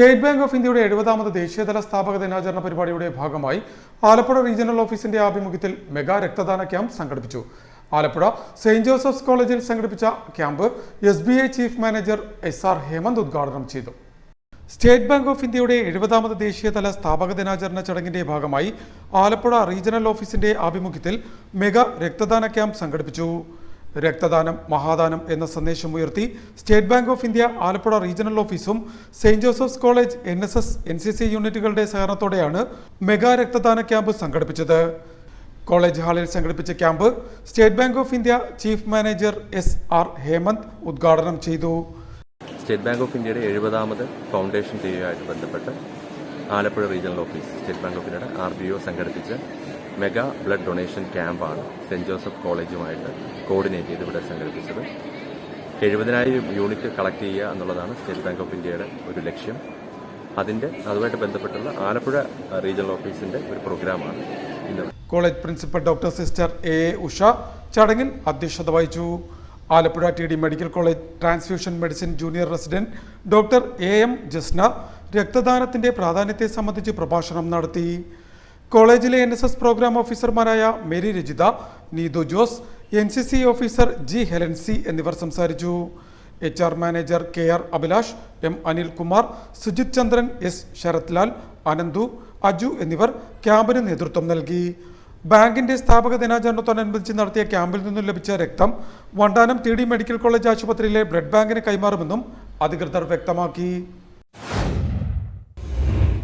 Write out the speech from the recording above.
State bank of ഇന്ത്യയുടെ എഴുപതാമത് ദേശീയതല സ്ഥാപക ദിനാചരണ പരിപാടിയുടെ ഭാഗമായി ആലപ്പുഴ റീജിയണൽ ഓഫീസിന്റെ ആഭിമുഖ്യത്തിൽ മെഗാ രക്തദാന ക്യാമ്പ് സംഘടിപ്പിച്ചു. ആലപ്പുഴ സെയിന്റ് ജോസഫ്സ് കോളേജിൽ സംഘടിപ്പിച്ച camp S B I chief manager S R Hemanth ഉദ്ഘാടനം ചെയ്തു. സ്റ്റേറ്റ് ബാങ്ക് ഓഫ് ഇന്ത്യയുടെ എഴുപതാമത് ദേശീയതല സ്ഥാപക ദിനാചരണ ചടങ്ങിന്റെ ഭാഗമായി ആലപ്പുഴ റീജിയണൽ ഓഫീസിന്റെ ആഭിമുഖ്യത്തിൽ മെഗാ രക്തദാന ക്യാമ്പ് സംഘടിപ്പിച്ചു. രക്തദാനം മഹാദാനം എന്ന സന്ദേശം ഉയർത്തി state bank of India Alappuzha regional ഓഫീസും saint Joseph's college N S S N C C യൂണിറ്റുകളുടെ സഹകരണത്തോടെയാണ് മെഗാ രക്തദാന ക്യാമ്പ് സംഘടിപ്പിച്ചത്. കോളേജ് ഹാളിൽ സംഘടിപ്പിച്ച camp state bank of India chief manager S R Hemanth ഉദ്ഘാടനം ചെയ്തു. സ്റ്റേറ്റ് ബാങ്ക് ഓഫ് ഇന്ത്യയുടെ എഴുപതാമത് ഫൗണ്ടേഷൻ ഡേയുമായിട്ട് ബന്ധപ്പെട്ട് Alappuzha regional office state bank of ഇന്ത്യയുടെ ആർ ബി ഒ സംഘടിപ്പിച്ച മെഗാ ബ്ലഡ് ഡൊണേഷൻ ക്യാമ്പാണ് സെന്റ് ജോസഫ് കോളേജുമായിട്ട് കോർഡിനേറ്റ് ചെയ്ത് ഇവിടെ സംഘടിപ്പിച്ചത്. എഴുപതിനായിരം യൂണിറ്റ് കളക്ട് ചെയ്യുക എന്നുള്ളതാണ് സ്റ്റേറ്റ് ബാങ്ക് ഓഫ് ഇന്ത്യയുടെ ഒരു ലക്ഷ്യം. അതിന്റെ അതുമായിട്ട് ബന്ധപ്പെട്ടുള്ള ആലപ്പുഴ റീജിയണൽ ഓഫീസിന്റെ ഒരു പ്രോഗ്രാമാണ് college principal doctor sister A A Usha ചടങ്ങിൽ അധ്യക്ഷത വഹിച്ചു. Alappuzha T D medical college transfusion medicine junior resident doctor A M Jasna രക്തദാനത്തിന്റെ പ്രാധാന്യത്തെ സംബന്ധിച്ച് പ്രഭാഷണം നടത്തി. കോളേജിലെ എൻ എസ് എസ് പ്രോഗ്രാം ഓഫീസർമാരായ Mary Rajitha Neethu Jose N C C officer G Helency എന്നിവർ സംസാരിച്ചു. H R manager K R Abhilash M Anilkumar Sujith Chandran S Sarath Lal Ananthu Aju എന്നിവർ ക്യാമ്പിന് നേതൃത്വം നൽകി. ബാങ്കിന്റെ സ്ഥാപക ദിനാചരണത്തോടനുബന്ധിച്ച് നടത്തിയ ക്യാമ്പിൽ നിന്നും ലഭിച്ച രക്തം വണ്ടാനം ടി മെഡിക്കൽ കോളേജ് ആശുപത്രിയിലെ ബ്ലഡ് ബാങ്കിന് കൈമാറുമെന്നും അധികൃതർ വ്യക്തമാക്കി.